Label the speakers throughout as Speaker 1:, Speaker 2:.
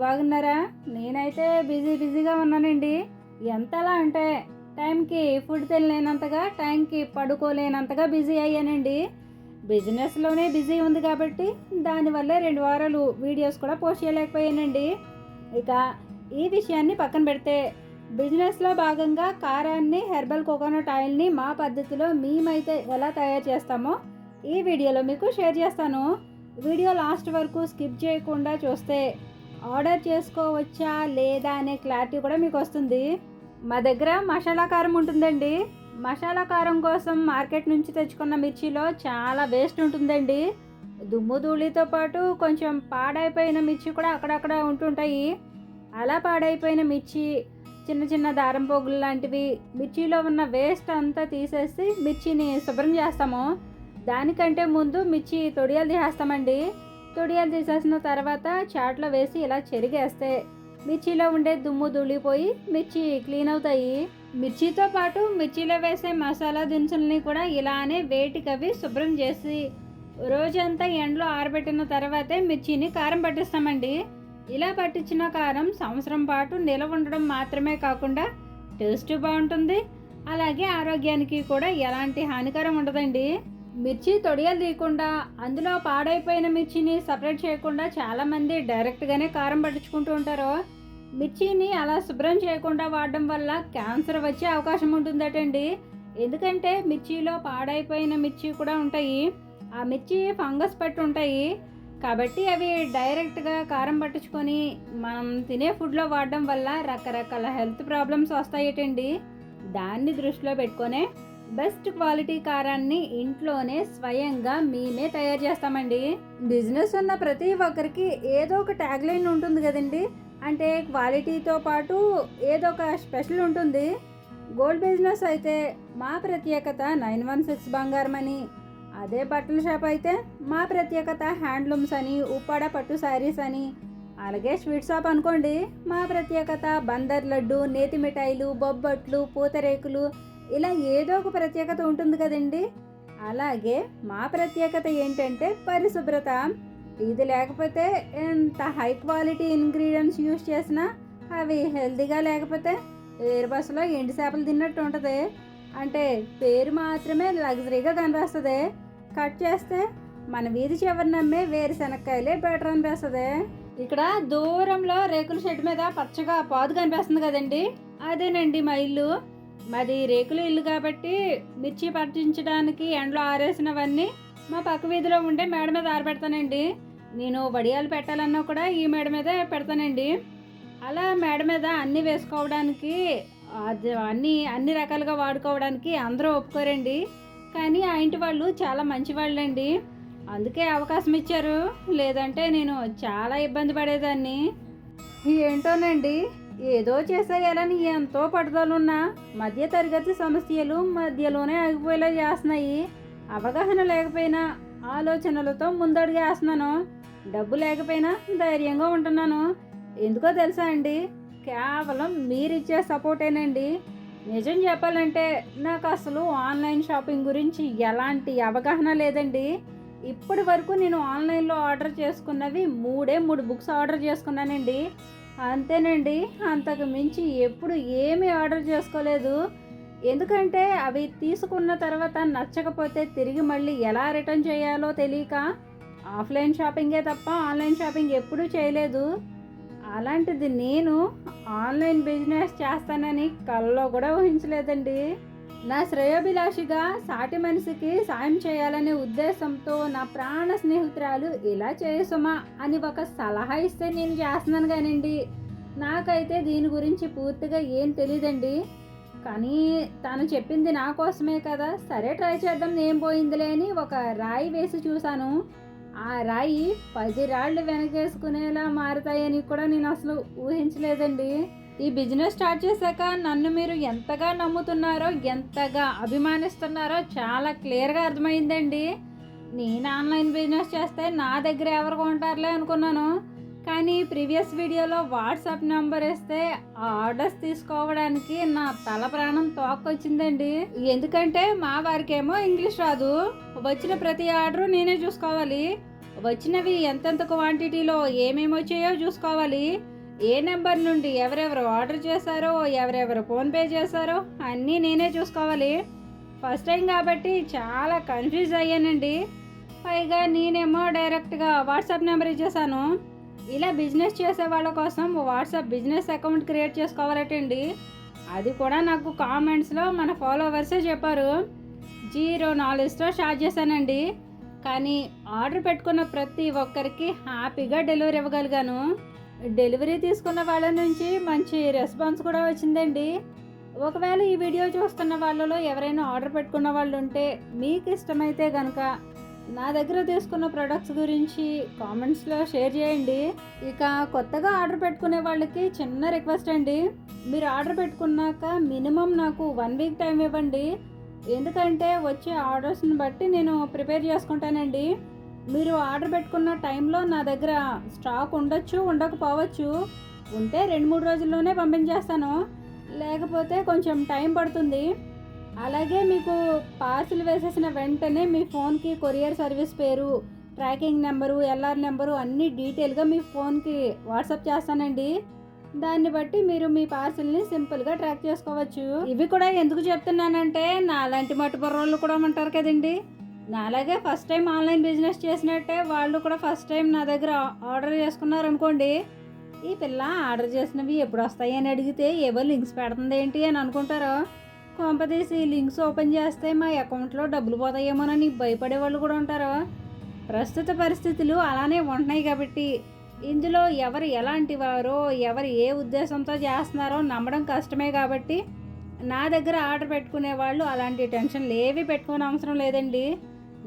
Speaker 1: బాగున్నారా? నేనైతే బిజీ బిజీగా ఉన్నానండి. ఎంతలా అంటే టైంకి ఫుడ్ తినలేనంతగా టైంకి పడుకోలేనంతగా బిజీ అయ్యానండి. బిజినెస్లోనే బిజీ ఉంది కాబట్టి దానివల్ల రెండు వారాలు వీడియోస్ కూడా పోస్ట్ చేయలేకపోయానండి. ఇక ఈ విషయాన్ని పక్కన పెడితే బిజినెస్లో భాగంగా కారాన్ని హెర్బల్ కోకోనట్ ఆయిల్ని మా పద్ధతిలో మేమైతే ఎలా తయారు చేస్తామో ఈ వీడియోలో మీకు షేర్ చేస్తాను. వీడియో లాస్ట్ వరకు స్కిప్ చేయకుండా చూస్తే ఆర్డర్ చేసుకోవచ్చా లేదా అనే క్లారిటీ కూడా మీకు వస్తుంది. మా దగ్గర మసాలా కారం ఉంటుందండి. మసాలా కారం కోసం మార్కెట్ నుంచి తెచ్చుకున్న మిర్చిలో చాలా వేస్ట్ ఉంటుందండి. దుమ్ము ధూళితో పాటు కొంచెం పాడైపోయిన మిర్చి కూడా అక్కడక్కడ ఉంటుంటాయి. అలా పాడైపోయిన మిర్చి చిన్న చిన్న దారం పోగులు లాంటివి మిర్చిలో ఉన్న వేస్ట్ అంతా తీసేసి మిర్చిని శుభ్రం చేస్తాము. దానికంటే ముందు మిర్చి తొడియాలు తీసేస్తామండి. తొడియాలు తీసేసిన తర్వాత చాట్లో వేసి ఇలా చెరిగేస్తే మిర్చిలో ఉండే దుమ్ము దులిపోయి మిర్చి క్లీన్ అవుతాయి. మిర్చితో పాటు మిర్చిలో వేసే మసాలా దినుసుల్ని కూడా ఇలానే వేటికవి శుభ్రం చేసి రోజంతా ఎండలో ఆరబెట్టిన తర్వాతే మిర్చిని కారం పట్టిస్తామండి. ఇలా పట్టించిన కారం సంవత్సరం పాటు నిలవ ఉండడం మాత్రమే కాకుండా టేస్ట్ బాగుంటుంది. అలాగే ఆరోగ్యానికి కూడా ఎలాంటి హానికరం ఉండదండి. మిర్చి తొడియలు తీయకుండా అందులో పాడైపోయిన మిర్చిని సపరేట్ చేయకుండా చాలామంది డైరెక్ట్గానే కారం పట్టించుకుంటూ ఉంటారు. మిర్చిని అలా శుభ్రం చేయకుండా వాడడం వల్ల క్యాన్సర్ వచ్చే అవకాశం ఉంటుందటండి. ఎందుకంటే మిర్చిలో పాడైపోయిన మిర్చి కూడా ఉంటాయి. ఆ మిర్చి ఫంగస్ పట్టి ఉంటాయి. కాబట్టి అవి డైరెక్ట్గా కారం పట్టించుకొని మనం తినే ఫుడ్లో వాడడం వల్ల రకరకాల హెల్త్ ప్రాబ్లమ్స్ వస్తాయటండి. దాన్ని దృష్టిలో పెట్టుకొనే బెస్ట్ క్వాలిటీ కారాన్ని ఇంట్లోనే స్వయంగా మేమే తయారు చేస్తామండి. బిజినెస్ ఉన్న ప్రతి ఒక్కరికి ఏదో ఒక ట్యాగ్ లైన్ ఉంటుంది కదండి. అంటే క్వాలిటీతో పాటు ఏదో ఒక స్పెషల్ ఉంటుంది. గోల్డ్ బిజినెస్ అయితే మా ప్రత్యేకత నైన్ వన్ సిక్స్ బంగారం అని. అదే బట్టల షాప్ అయితే మా ప్రత్యేకత హ్యాండ్లూమ్స్ అని ఉప్పాడ పట్టు శారీస్ అని. అలాగే స్వీట్ షాప్ అనుకోండి మా ప్రత్యేకత బందర్ లడ్డు నేతి మిఠాయిలు బొబ్బట్లు పూతరేకులు ఇలా ఏదో ఒక ప్రత్యేకత ఉంటుంది కదండి. అలాగే మా ప్రత్యేకత ఏంటంటే పరిశుభ్రత. ఇది లేకపోతే ఎంత హై క్వాలిటీ ఇంగ్రీడియంట్స్ యూస్ చేసినా అవి హెల్తీగా లేకపోతే ఎయిర్ బస్సులో ఎండి చేపలు తిన్నట్టు ఉంటుంది. అంటే పేరు మాత్రమే లగ్జరీగా కనిపిస్తుంది. కట్ చేస్తే మన వీధి చివరిన అమ్మే వేరుశనక్కాయలే బెటర్ అనిపిస్తుంది. ఇక్కడ దూరంలో రేకుల షెడ్ మీద పచ్చగా పాదు కనిపిస్తుంది కదండి. అదేనండి మా ఇల్లు. మాది రేకుల ఇల్లు కాబట్టి మిర్చి పట్టించడానికి ఎండలో ఆరేసినవన్నీ మా పక్క వీధిలో ఉండే మేడ మీద ఆరబెడతానండి. నేను వడియాలు పెట్టాలన్నా కూడా ఈ మేడ మీదే పెడతానండి. అలా మేడ మీద అన్నీ వేసుకోవడానికి అది అన్నీ అన్ని రకాలుగా వాడుకోవడానికి అందరూ ఒప్పుకోరండి. కానీ ఆ ఇంటి వాళ్ళు చాలా మంచి వాళ్ళండి అందుకే అవకాశం ఇచ్చారు. లేదంటే నేను చాలా ఇబ్బంది పడేదాన్ని. ఏంటోనండి? ఏదో చేసేయాలని ఎంతో పట్టుదలున్నా మధ్య తరగతి సమస్యలు మధ్యలోనే ఆగిపోయేలా చేస్తున్నాయి. అవగాహన లేకపోయినా ఆలోచనలతో ముందడుగేస్తున్నాను. డబ్బు లేకపోయినా ధైర్యంగా ఉంటున్నాను. ఎందుకో తెలుసా అండి? కేవలం మీరిచ్చే సపోర్టేనండి. నిజం చెప్పాలంటే నాకు అసలు ఆన్లైన్ షాపింగ్ గురించి ఎలాంటి అవగాహన లేదండి. ఇప్పటి వరకు నేను ఆన్లైన్లో ఆర్డర్ చేసుకున్నవి మూడే మూడు బుక్స్ ఆర్డర్ చేసుకున్నానండి. అంతేనండి. అంతకు మించి ఎప్పుడు ఏమీ ఆర్డర్ చేసుకోలేదు. ఎందుకంటే అవి తీసుకున్న తర్వాత నచ్చకపోతే తిరిగి మళ్ళీ ఎలా రిటర్న్ చేయాలో తెలియక ఆఫ్లైన్ షాపింగే తప్ప ఆన్లైన్ షాపింగ్ ఎప్పుడూ చేయలేదు. అలాంటిది నేను ఆన్లైన్ బిజినెస్ చేస్తానని కల్లో కూడా ఊహించలేదండి. నా శ్రేయోభిలాషిగా సాటి మనిషికి సాయం చేయాలనే ఉద్దేశంతో నా ప్రాణ స్నేహితురాలు ఇలా చేయసుమా అని ఒక సలహా ఇస్తే నేను చేస్తున్నాను కానండి. నాకైతే దీని గురించి పూర్తిగా ఏం తెలియదండి కానీ తను చెప్పింది నా కోసమే కదా. సరే ట్రై చేద్దాం ఏం పోయిందిలే అని ఒక రాయి వేసి చూశాను. ఆ రాయి పది రాళ్ళు వెనకేసుకునేలా మారుతాయని కూడా నేను అసలు ఊహించలేదండి. ఈ బిజినెస్ స్టార్ట్ చేశాక నన్ను మీరు ఎంతగా నమ్ముతున్నారో ఎంతగా అభిమానిస్తున్నారో చాలా క్లియర్గా అర్థమైందండి. నేను ఆన్లైన్ బిజినెస్ చేస్తే నా దగ్గర ఎవరు కొంటారులే అనుకున్నాను. కానీ ప్రీవియస్ వీడియోలో వాట్సాప్ నెంబర్ ఇస్తే ఆ ఆర్డర్స్ తీసుకోవడానికి నా తల ప్రాణం తోకొచ్చిందండి ఎందుకంటే మా వారికేమో ఇంగ్లీష్ రాదు. వచ్చిన ప్రతి ఆర్డర్ నేనే చూసుకోవాలి. వచ్చినవి ఎంతెంత క్వాంటిటీలో ఏమేమి వచ్చాయో చూసుకోవాలి. ఏ నెంబర్ నుండి ఎవరెవరు ఆర్డర్ చేశారో ఎవరెవరు ఫోన్పే చేశారో అన్నీ నేనే చూసుకోవాలి. ఫస్ట్ టైం కాబట్టి చాలా కన్ఫ్యూజ్ అయ్యానండి. పైగా నేనేమో డైరెక్ట్గా వాట్సాప్ నెంబర్ ఇచ్చేసాను ఇలా బిజినెస్ చేసే వాళ్ళ కోసం వాట్సాప్ బిజినెస్ అకౌంట్ క్రియేట్ చేసుకోవాలటండి. అది కూడా నాకు కామెంట్స్లో మన ఫాలోవర్సే చెప్పారు. జీరో నాలెడ్జ్తో స్టార్ట్ చేశానండి కానీ ఆర్డర్ పెట్టుకున్న ప్రతి ఒక్కరికి హ్యాపీగా డెలివరీ ఇవ్వగలిగాను. డెలివరీ తీసుకున్న వాళ్ళ నుంచి మంచి రెస్పాన్స్ కూడా వచ్చిందండి. ఒకవేళ ఈ వీడియో చూస్తున్న వాళ్ళలో ఎవరైనా ఆర్డర్ పెట్టుకున్న వాళ్ళు ఉంటే మీకు ఇష్టమైతే కనుక నా దగ్గర తీసుకున్న ప్రొడక్ట్స్ గురించి కామెంట్స్లో షేర్ చేయండి. ఇక కొత్తగా ఆర్డర్ పెట్టుకునే వాళ్ళకి చిన్న రిక్వెస్ట్ అండి. మీరు ఆర్డర్ పెట్టుకున్నాక మినిమం నాకు వన్ వీక్ టైం ఇవ్వండి. ఎందుకంటే వచ్చే ఆర్డర్స్ని బట్టి నేను ప్రిపేర్ చేసుకుంటానండి. మీరు ఆర్డర్ పెట్టుకున్న టైంలో నా దగ్గర స్టాక్ ఉండొచ్చు ఉండకపోవచ్చు. ఉంటే రెండు మూడు రోజుల్లోనే పంపించేస్తాను. లేకపోతే కొంచెం టైం పడుతుంది. అలాగే మీకు పార్సిల్ వేసేసిన వెంటనే మీ ఫోన్కి కొరియర్ సర్వీస్ పేరు tracking number L R number అన్నీ డీటెయిల్గా మీ ఫోన్కి వాట్సాప్ చేస్తానండి. దాన్ని బట్టి మీరు మీ పార్సిల్ని సింపుల్గా ట్రాక్ చేసుకోవచ్చు. ఇవి కూడా ఎందుకు చెప్తున్నానంటే నాలాంటి మట్టి బుర్రోళ్ళు కూడా ఉంటారు కదండి. నాలాగే ఫస్ట్ టైం ఆన్లైన్ బిజినెస్ చేసినట్టే వాళ్ళు కూడా ఫస్ట్ టైం నా దగ్గర ఆర్డర్ చేసుకున్నారు అనుకోండి. ఈ పిల్ల ఆర్డర్ చేసినవి ఎప్పుడు వస్తాయి అని అడిగితే ఏవో లింక్స్ పెడుతుంది ఏంటి? అని అనుకుంటారు. కొంపదీసి లింక్స్ ఓపెన్ చేస్తే మా అకౌంట్లో డబ్బులు పోతాయేమోనని భయపడే వాళ్ళు కూడా ఉంటారు? ప్రస్తుత పరిస్థితులు అలానే ఉంటున్నాయి కాబట్టి ఇందులో ఎవరు ఎలాంటి వారో ఎవరు ఏ ఉద్దేశంతో చేస్తున్నారో నమ్మడం కష్టమే కాబట్టి నా దగ్గర ఆర్డర్ పెట్టుకునే వాళ్ళు అలాంటి టెన్షన్లు ఏవి పెట్టుకోని అవసరం లేదండి.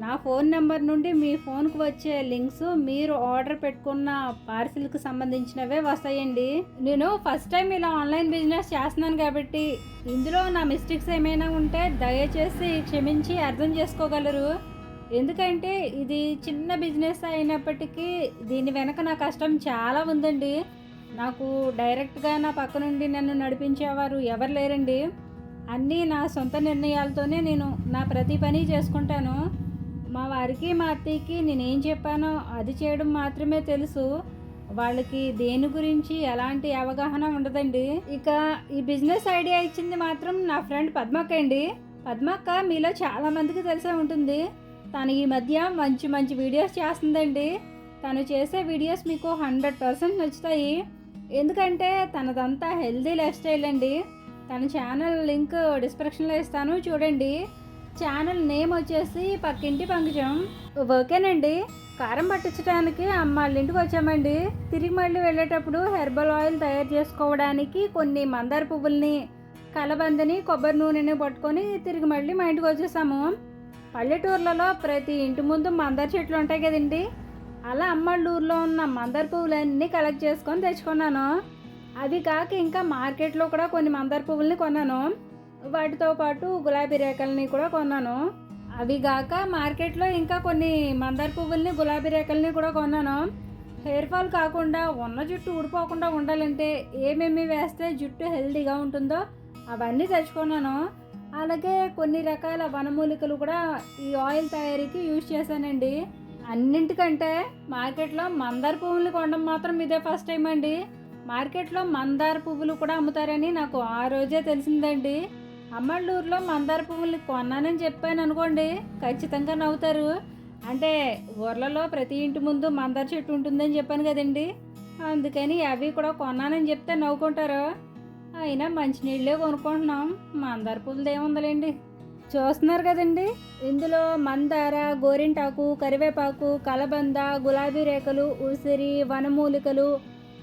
Speaker 1: నా ఫోన్ నెంబర్ నుండి మీ ఫోన్కు వచ్చే లింక్స్ మీరు ఆర్డర్ పెట్టుకున్న పార్సిల్కి సంబంధించినవే వస్తాయండి. నేను ఫస్ట్ టైం ఇలా ఆన్లైన్ బిజినెస్ చేస్తున్నాను కాబట్టి ఇందులో నా మిస్టేక్స్ ఏమైనా ఉంటే దయచేసి క్షమించి అర్థం చేసుకోగలరు. ఎందుకంటే ఇది చిన్న బిజినెస్ అయినప్పటికీ దీని వెనక నా కష్టం చాలా ఉందండి. నాకు డైరెక్ట్గా నా పక్క నుండి నన్ను నడిపించేవారు ఎవరు లేరండి. అన్నీ నా సొంత నిర్ణయాలతోనే నేను నా ప్రతి పని చేసుకుంటాను. మా వారికి మా అత్తయ్యకి నేనేం చెప్పానో అది చేయడం మాత్రమే తెలుసు. వాళ్ళకి దేని గురించి ఎలాంటి అవగాహన ఉండదండి. ఇక ఈ బిజినెస్ ఐడియా ఇచ్చింది మాత్రం నా ఫ్రెండ్ పద్మక్క అండి. పద్మక్క మీలో చాలామందికి తెలిసే ఉంటుంది. తను ఈ మధ్య మంచి మంచి వీడియోస్ చేస్తుందండి. తను చేసే వీడియోస్ మీకు హండ్రెడ్ పర్సెంట్ నచ్చుతాయి. ఎందుకంటే తనదంతా హెల్దీ లైఫ్ స్టైల్ అండి. తన ఛానల్ లింక్ డిస్క్రిప్షన్లో ఇస్తాను చూడండి. ఛానల్ నేమ్ వచ్చేసి పక్కింటి పంకజం. ఓకేనండి. కారం పట్టించడానికి అమ్మాళ్ళింటికి వాళ్ళ ఇంటికి వచ్చామండి. తిరిగి మళ్ళీ వెళ్ళేటప్పుడు హెర్బల్ ఆయిల్ తయారు చేసుకోవడానికి కొన్ని మందార పువ్వుల్ని కలబందని కొబ్బరి నూనెని పట్టుకొని తిరిగి మళ్ళీ మా ఇంటికి వచ్చేసాము. పల్లెటూర్లలో ప్రతి ఇంటి ముందు మందార చెట్లు ఉంటాయి కదండి. అలా అమ్మళ్ళూరులో ఉన్న మందార పువ్వులన్నీ కలెక్ట్ చేసుకొని తెచ్చుకున్నాను. అవి కాక ఇంకా మార్కెట్లో కూడా కొన్ని మందార పువ్వుల్ని కొన్నాను. వాటితో పాటు గులాబీ రేఖల్ని కూడా కొన్నాను. అవి కాక మార్కెట్లో ఇంకా కొన్ని మందార పువ్వుల్ని గులాబీ రేఖల్ని కూడా కొన్నాను. హెయిర్ ఫాల్ కాకుండా ఉన్న జుట్టు ఊడిపోకుండా ఉండాలంటే ఏమేమి వేస్తే జుట్టు హెల్దీగా ఉంటుందో అవన్నీ తెచ్చుకున్నాను. అలాగే కొన్ని రకాల వనమూలికలు కూడా ఈ ఆయిల్ తయారీకి యూజ్ చేశానండి. అన్నింటికంటే మార్కెట్లో మందార పువ్వులు కొనడం మాత్రం ఇదే ఫస్ట్ టైం అండి. మార్కెట్లో మందార పువ్వులు కూడా అమ్ముతారని నాకు ఆ రోజే తెలిసిందండి. అమ్మళ్ళూరులో మందార పువ్వుల్ని కొన్నానని చెప్పాను అనుకోండి ఖచ్చితంగా నవ్వుతారు. అంటే ఊర్లలో ప్రతి ఇంటి ముందు మందార చెట్టు ఉంటుందని చెప్పాను కదండి. అందుకని అవి కూడా కొన్నానని చెప్తే నవ్వుకుంటారు. అయినా మంచినీళ్ళే కొనుక్కుంటున్నాం. మందార పువ్వులది ఏముందలేండి? చూస్తున్నారు కదండి. ఇందులో మందార గోరింటాకు కరివేపాకు కలబంద గులాబీ రేఖలు ఉసిరి వనమూలికలు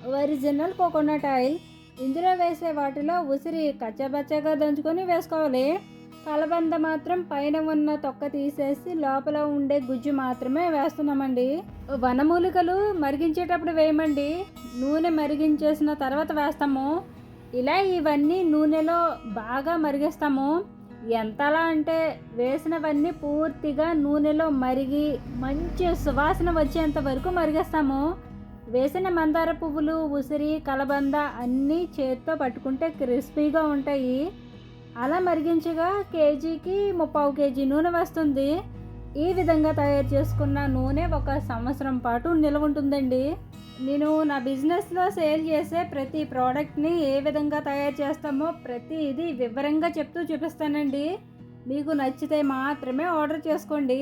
Speaker 1: ఒరిజినల్ కోకోనట్ ఆయిల్ ఇందులో వేసే వాటిలో ఉసిరి కచ్చబచ్చగా దంచుకొని వేసుకోవాలి. కలబంద మాత్రం పైన ఉన్న తొక్క తీసేసి లోపల ఉండే గుజ్జు మాత్రమే వేస్తున్నామండి. వనమూలికలు మరిగించేటప్పుడు వేయమండి. నూనె మరిగించేసిన తర్వాత వేస్తాము. ఇలా ఇవన్నీ నూనెలో బాగా మరిగిస్తాము. ఎంతలా అంటే వేసినవన్నీ పూర్తిగా నూనెలో మరిగి మంచి సువాసన వచ్చేంత వరకు మరిగేస్తాము. వేసిన మందార పువ్వులు ఉసిరి కలబంద అన్నీ చేత్తో పట్టుకుంటే క్రిస్పీగా ఉంటాయి. అలా మరిగించగా కేజీకి ముప్పావు కేజీ నూనె వస్తుంది. ఈ విధంగా తయారు చేసుకున్న నూనె ఒక సంవత్సరం పాటు నిల్వ ఉంటుందండి నేను నా బిజినెస్లో సేల్ చేసే ప్రతి ప్రోడక్ట్ని ఏ విధంగా తయారు చేస్తామో ప్రతి ఇది వివరంగా చెప్తూ చూపిస్తానండి. మీకు నచ్చితే మాత్రమే ఆర్డర్ చేసుకోండి.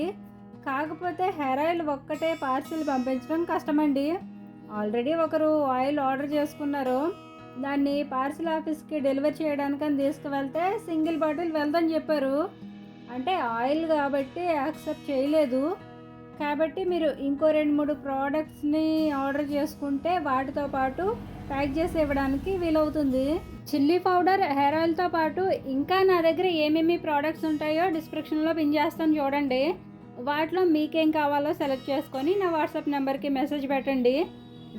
Speaker 1: కాకపోతే హెయిర్ ఆయిల్ ఒక్కటే పార్సిల్ పంపించడం కష్టమండి. ఆల్రెడీ ఒకరు ఆయిల్ ఆర్డర్ చేసుకున్నారు. దాన్ని పార్సిల్ ఆఫీస్కి డెలివరీ చేయడానికని తీసుకువెళ్తే సింగిల్ బాటిల్ వెళ్దని చెప్పారు. అంటే ఆయిల్ కాబట్టి యాక్సెప్ట్ చేయలేదు. కాబట్టి మీరు ఇంకో రెండు మూడు ప్రోడక్ట్స్ని ఆర్డర్ చేసుకుంటే వాటితో పాటు ప్యాక్ చేసి ఇవ్వడానికి వీలవుతుంది. చిల్లీ పౌడర్ హెయిర్ ఆయిల్తో పాటు ఇంకా నా దగ్గర ఏమేమి ప్రోడక్ట్స్ ఉంటాయో డిస్క్రిప్షన్లో పిన్ చేస్తాను చూడండి. వాటిలో మీకేం కావాలో సెలెక్ట్ చేసుకొని నా వాట్సాప్ నెంబర్కి మెసేజ్ పెట్టండి.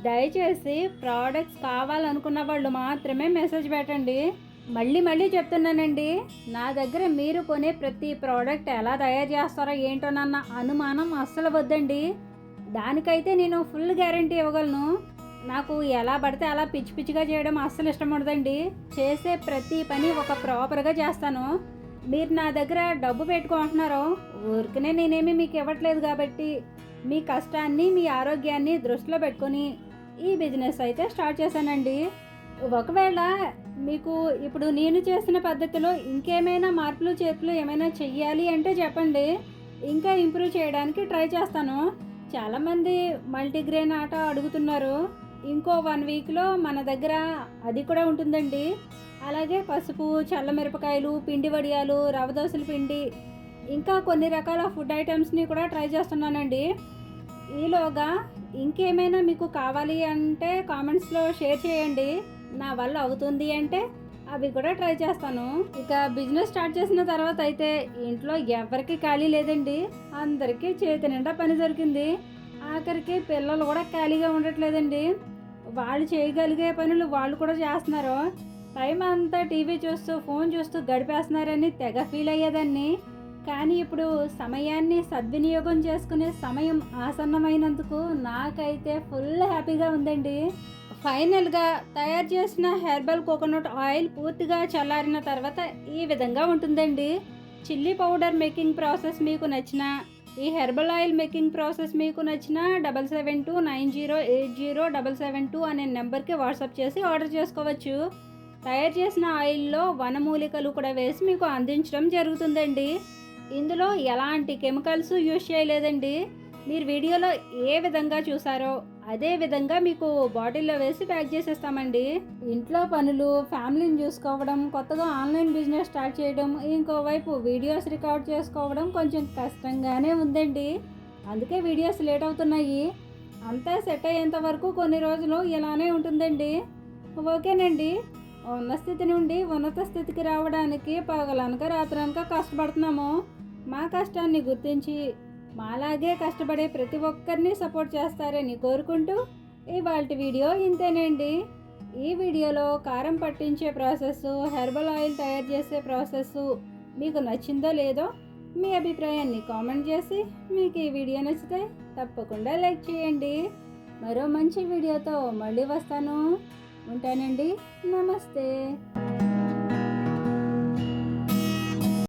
Speaker 1: దయచేసి ప్రోడక్ట్స్ కావాలనుకున్న వాళ్ళు మాత్రమే మెసేజ్ పెట్టండి. మళ్ళీ మళ్ళీ చెప్తున్నానండి. నా దగ్గర మీరు కొనే ప్రతి ప్రోడక్ట్ ఎలా తయారు చేస్తారో ఏంటోనన్న అనుమానం అస్సలు వద్దండి. దానికైతే నేను ఫుల్ గ్యారంటీ ఇవ్వగలను. నాకు ఎలా పడితే అలా పిచ్చి పిచ్చిగా చేయడం అస్సలు ఇష్టం ఉండదండి. చేసే ప్రతి పని ఒక ప్రాపర్గా చేస్తాను. మీరు నా దగ్గర డబ్బు పెట్టుకుంటున్నారో ఊరికనే నేనేమి మీకు ఇవ్వట్లేదు కాబట్టి మీ కష్టాన్ని మీ ఆరోగ్యాన్ని దృష్టిలో పెట్టుకొని ఈ బిజినెస్ అయితే స్టార్ట్ చేశానండి. ఒకవేళ మీకు ఇప్పుడు నేను చేసిన పద్ధతిలో ఇంకేమైనా మార్పులు చేతులు ఏమైనా చెయ్యాలి అంటే చెప్పండి. ఇంకా ఇంప్రూవ్ చేయడానికి ట్రై చేస్తాను. చాలామంది మల్టీగ్రెయిన్ ఆట అడుగుతున్నారు. ఇంకో వన్ వీక్లో మన దగ్గర అది కూడా ఉంటుందండి. అలాగే పసుపు చల్లమిరపకాయలు పిండి వడియాలు రవదోసల పిండి ఇంకా కొన్ని రకాల ఫుడ్ ఐటమ్స్ని కూడా ట్రై చేస్తున్నానండి. ఈలోగా ఇంకేమైనా మీకు కావాలి అంటే కామెంట్స్లో షేర్ చేయండి. నా వల్ల అవుతుంది అంటే అవి కూడా ట్రై చేస్తాను. ఇక బిజినెస్ స్టార్ట్ చేసిన తర్వాత అయితే ఇంట్లో ఎవరికి ఖాళీ లేదండి. అందరికీ చేతి నిండా పని దొరికింది. ఆఖరికి పిల్లలు కూడా ఖాళీగా ఉండట్లేదండి. వాళ్ళు చేయగలిగే పనులు వాళ్ళు కూడా చేస్తున్నారు. టైం అంతా టీవీ చూస్తూ ఫోన్ చూస్తూ గడిపేస్తున్నారని తెగ ఫీల్ అయ్యేదాన్ని. కానీ ఇప్పుడు సమయాన్ని సద్వినియోగం చేసుకునే సమయం ఆసన్నమైనందుకు నాకైతే ఫుల్ హ్యాపీగా ఉందండి. ఫైనల్గా తయారు చేసిన హెర్బల్ కోకోనట్ ఆయిల్ పూర్తిగా చల్లారిన తర్వాత ఈ విధంగా ఉంటుందండి. చిల్లీ పౌడర్ మేకింగ్ ప్రాసెస్ మీకు నచ్చిన ఈ హెర్బల్ ఆయిల్ మేకింగ్ ప్రాసెస్ మీకు నచ్చిన double seven two nine zero eight zero double seven two అనే నెంబర్కి వాట్సాప్ చేసి ఆర్డర్ చేసుకోవచ్చు. తయారు చేసిన ఆయిల్లో వనమూలికలు కూడా వేసి మీకు అందించడం జరుగుతుందండి. ఇందులో ఎలాంటి కెమికల్స్ యూజ్ చేయలేదండి. మీరు వీడియోలో ఏ విధంగా చూసారో అదే విధంగా మీకు బాటిల్లో వేసి ప్యాక్ చేసేస్తామండి. ఇంట్లో పనులు ఫ్యామిలీని చూసుకోవడం కొత్తగా ఆన్లైన్ బిజినెస్ స్టార్ట్ చేయడం ఇంకోవైపు వీడియోస్ రికార్డ్ చేసుకోవడం కొంచెం కష్టంగానే ఉందండి. అందుకే వీడియోస్ లేట్ అవుతున్నాయి. అంతా సెట్ అయ్యేంత వరకు కొన్ని రోజులు ఇలానే ఉంటుందండి. ఓకేనండి. ఉన్న స్థితి నుండి ఉన్నత స్థితికి రావడానికి పగలనక రాత్రనక కష్టపడుతున్నాము. మా కష్టాన్ని గుర్తించి మాలాగే కష్టపడే ప్రతి ఒక్కరిని సపోర్ట్ చేస్తారని కోరుకుంటూ ఇవాళ వీడియో ఇంతేనండి. ఈ వీడియోలో కారం పట్టించే ప్రాసెస్ హెర్బల్ ఆయిల్ తయారు చేసే ప్రాసెస్ మీకు నచ్చిందో లేదో మీ అభిప్రాయాన్ని కామెంట్ చేసి మీకు ఈ వీడియో నచ్చితే తప్పకుండా లైక్ చేయండి. మరో మంచి వీడియోతో మళ్ళీ వస్తాను. ఉంటానండి. నమస్తే.